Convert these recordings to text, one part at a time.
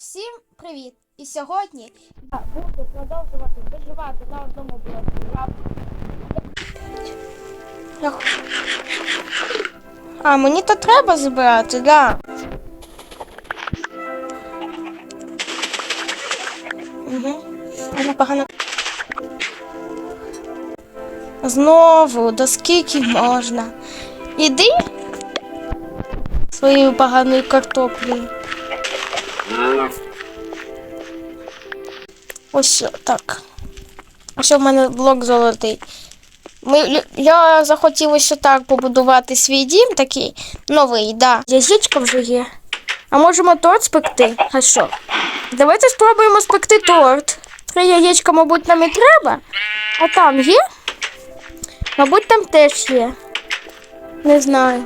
Всім привіт! І сьогодні я буду продовжувати виживати на одному блоку. А, мені то треба збирати, да. Угу. Погано. Знову, до скільки можна? Іди своєю поганою картоплею. Ось так. Ось у мене блок золотий. Ми, я захотів ось так побудувати свій дім такий новий, да. Яєчко вже є. А можемо торт спекти? А що? Давайте спробуємо спекти торт. Три яєчка, мабуть, нам і треба. А там є? Мабуть, там теж є. Не знаю.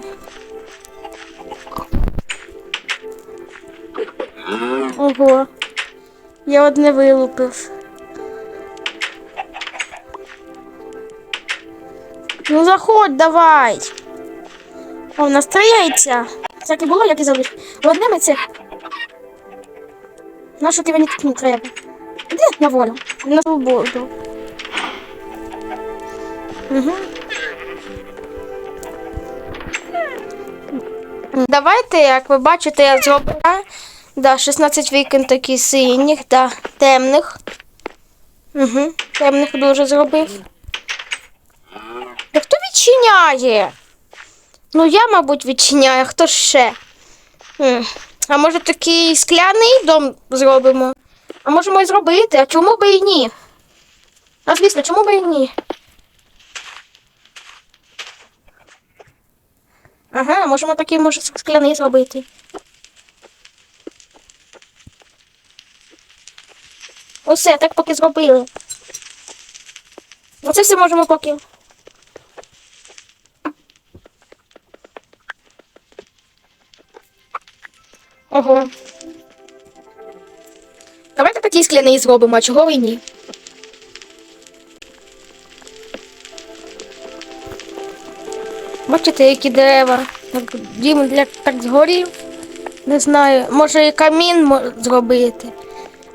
Ого. Я одне вилупив. Ну заходь, давай. О, у нас три яйця. Так і було, як і залиш. Одне це. На що ти мені тут не треба? Іди на волю. На свободу. Угу. Давайте, як ви бачите, я зробила да, 16 вікон такі синіх, да, темних. Угу, темних дуже зробив. Та хто відчиняє? Ну, я, мабуть, відчиняю, а хто ще? А може такий скляний дом зробимо? А можемо і зробити, а чому би і ні? А звісно, чому би і ні? Ага, можемо такий, може, скляний зробити. Усе, так поки зробили. Оце все можемо поки. Ого. Давайте такий скляний зробимо, а чого ви ні? Бачите, які дерева. Дім для так згорів. Не знаю, може і камін зробити.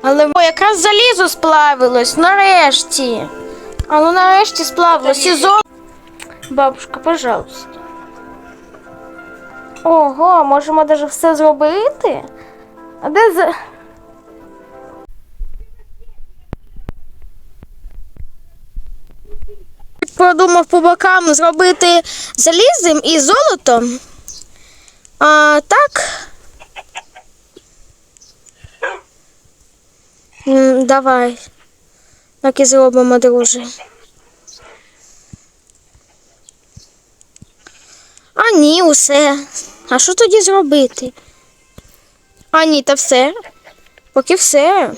Але о, якраз залізо сплавилось, нарешті. А ну нарешті сплавилось. І зо... Бабушка, пожалуйста. Ого, можемо даже все зробити? А де за. Продумав по бокам зробити залізом і золотом. А так. М, Давай. Так і зробимо, друже. А ні, усе. А що тоді зробити? А ні, та все. Поки все.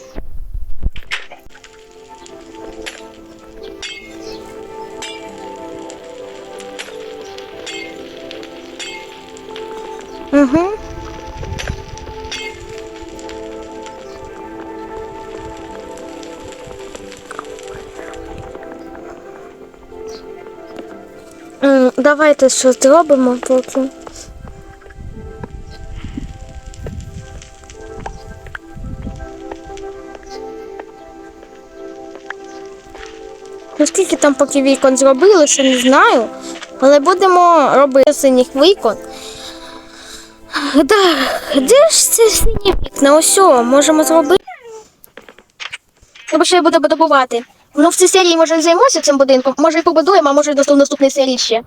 Угу. Давайте що зробимо поки. Наскільки там поки вікон зробили, ще не знаю. Але будемо робити синіх вікон. Да, де ж це сині вікна? Ось, можемо зробити. Або ще я буду добувати. Ну, в цій серії може і займуся цим будинком, може і побудуємо, а може і до наступної серії ще.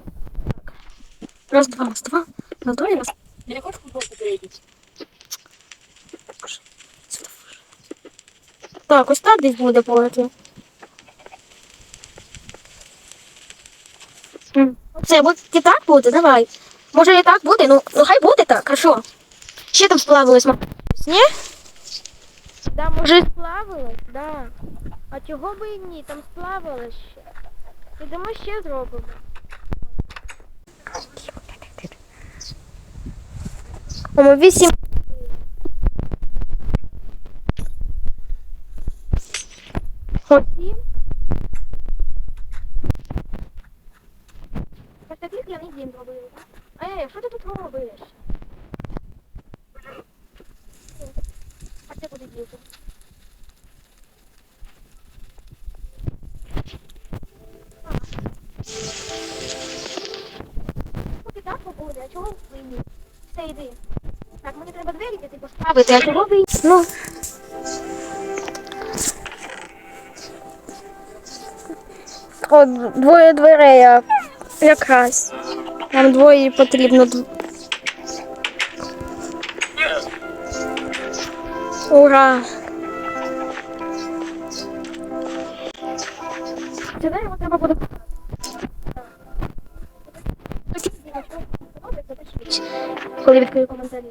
Раз, два, раз, два. На долі раз. Я не хочу футбол попередить. Так, ось так десь буде поки. Це буде і так буде, давай. Може і так буде, ну, ну хай буде так, а що? Ще там сплавилось, Ні? Да, може сплавилось, да. А чого би і ні, там сплавилось ще. Ідемо ще зробимо. О, ми вісім. Хотім. Ось такий скляний дім зробили. Ей, що ти тут робиш? Все, йди. Так, мені треба двері піти поставити, а чого ви? Ну. О, двоє дверей, а якраз. Нам двоє потрібно. Ура! Це дерево треба буде. Коли відкрию коментарі.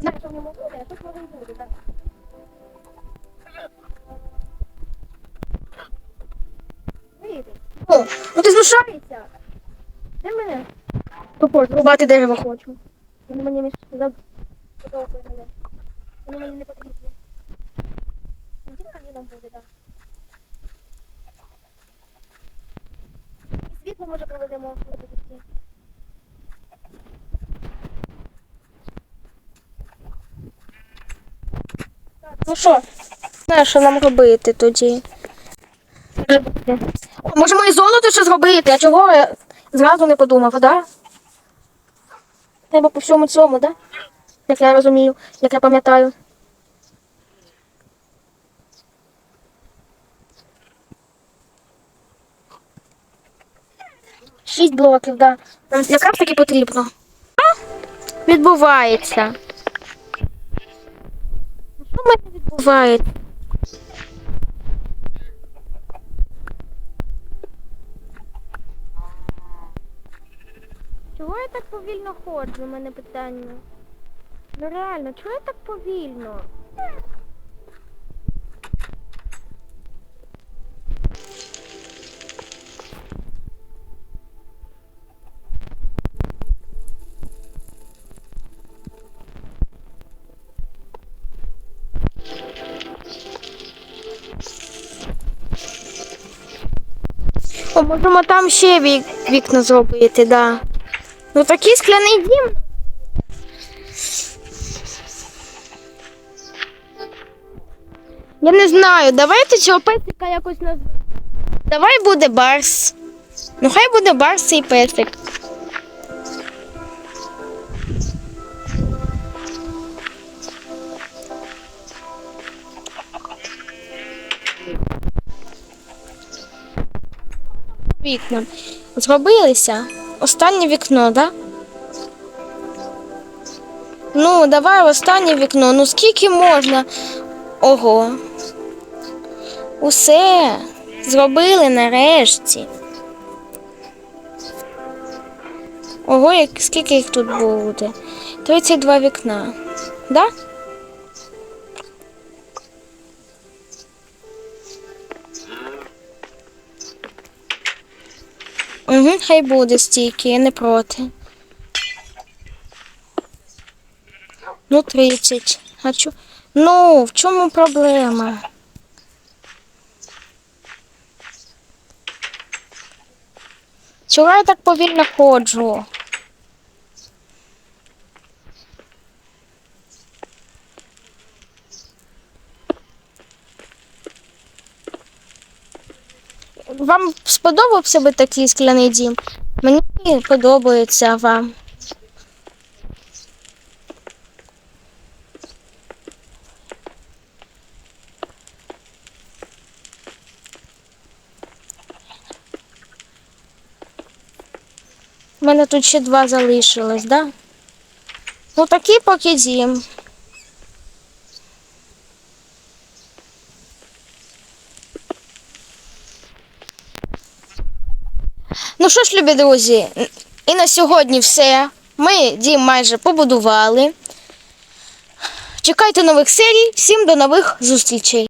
Знаю, що в ньому буде, а тут може і буде, так. Вийди. О, ну ти знушаєшся. Де мене? Тупо, рубати дерево хочу. Воно мені не сказав. Воно мені не потрібно. Ну, мені нам буде, так. Світло може проведемо в Ну що? Знаєш, що нам робити тоді? О, Можемо і золото ще зробити, а чого я зразу не подумав? Да? Треба по всьому цьому? Да? Як я розумію, як я пам'ятаю. Шість блоків. Да. Нам якраз таки потрібно. Відбувається? Відбувається? Чого я так повільно ходжу? У мене питання. Ну реально, чого я так повільно? О, можемо там ще вік, вікна зробити, да. Ну такий скляний дім. Я не знаю, давайте цього песика якось назвемо. Давай буде Барс. Ну хай буде Барс цей песик. Вікна. Зробилися. Останнє вікно, так? Да? Ну, давай останнє вікно. Ну скільки можна? Ого. Усе. Зробили нарешті. Ого, як, скільки їх тут буде? 32 вікна. Да? Угу, хай буде стільки, я не проти. Ну, 30. А чу... Ну, в чому проблема? Чого я так повільно ходжу? Вам сподобався би такий скляний дім? Мені подобається вам. У мене тут ще два залишилось, да? Ну такий поки дім. Ну що ж, любі друзі, і на сьогодні все. Ми дім майже побудували. Чекайте нових серій. Всім до нових зустрічей.